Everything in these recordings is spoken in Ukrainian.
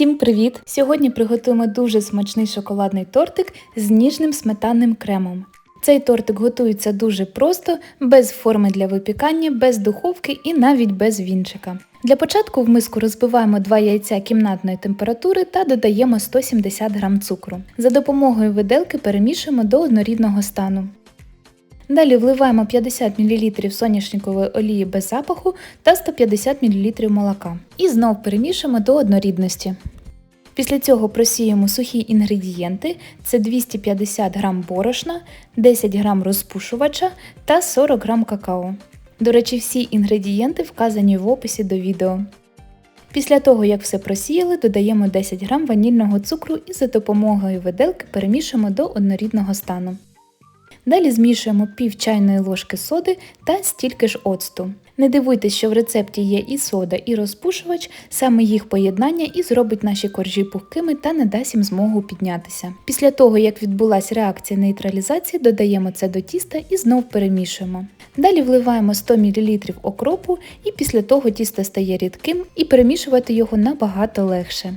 Всім привіт! Сьогодні приготуємо дуже смачний шоколадний тортик з ніжним сметанним кремом. Цей тортик готується дуже просто, без форми для випікання, без духовки і навіть без вінчика. Для початку в миску розбиваємо 2 яйця кімнатної температури та додаємо 170 г цукру. За допомогою виделки перемішуємо до однорідного стану. Далі вливаємо 50 мл соняшникової олії без запаху та 150 мл молока. І знов перемішуємо до однорідності. Після цього просіємо сухі інгредієнти: це 250 г борошна, 10 г розпушувача та 40 г какао. До речі, всі інгредієнти вказані в описі до відео. Після того, як все просіяли, додаємо 10 г ванільного цукру і за допомогою виделки перемішуємо до однорідного стану. Далі змішуємо пів чайної ложки соди та стільки ж оцту. Не дивуйтесь, що в рецепті є і сода, і розпушувач, саме їх поєднання і зробить наші коржі пухкими та не дасть їм змогу піднятися. Після того, як відбулася реакція нейтралізації, додаємо це до тіста і знов перемішуємо. Далі вливаємо 100 мл окропу і після того тісто стає рідким і перемішувати його набагато легше.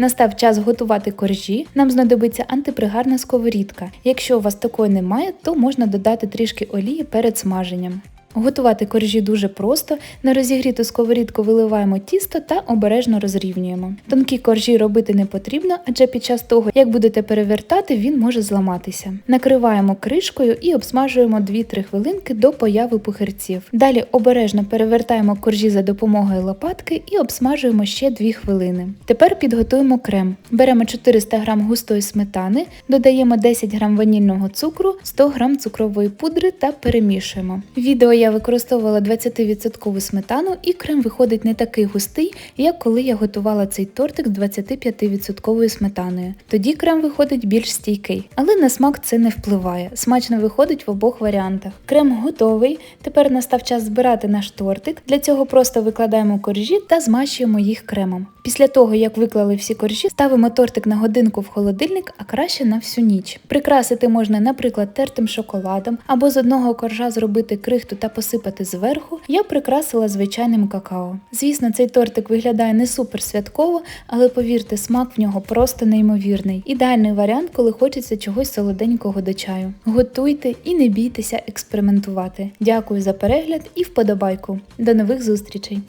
Настав час готувати коржі. Нам знадобиться антипригарна сковорідка. Якщо у вас такої немає, то можна додати трішки олії перед смаженням. Готувати коржі дуже просто. На розігріту сковорідку виливаємо тісто та обережно розрівнюємо. Тонкі коржі робити не потрібно, адже під час того, як будете перевертати, він може зламатися. Накриваємо кришкою і обсмажуємо 2-3 хвилинки до появи пухирців. Далі обережно перевертаємо коржі за допомогою лопатки і обсмажуємо ще 2 хвилини. Тепер підготуємо крем. Беремо 400 г густої сметани, додаємо 10 г ванільного цукру, 100 г цукрової пудри та перемішуємо. Відео я використовувала 20% сметану і крем виходить не такий густий, як коли я готувала цей тортик з 25% сметаною. Тоді крем виходить більш стійкий, але на смак це не впливає. Смачно виходить в обох варіантах. Крем готовий. Тепер настав час збирати наш тортик. Для цього просто викладаємо коржі та змащуємо їх кремом. Після того, як виклали всі коржі, ставимо тортик на годинку в холодильник, а краще на всю ніч. Прикрасити можна, наприклад, тертим шоколадом або з одного коржа зробити крихту та посипати зверху, я прикрасила звичайним какао. Звісно, цей тортик виглядає не супер святково, але повірте, смак в нього просто неймовірний. Ідеальний варіант, коли хочеться чогось солоденького до чаю. Готуйте і не бійтеся експериментувати. Дякую за перегляд і вподобайку. До нових зустрічей!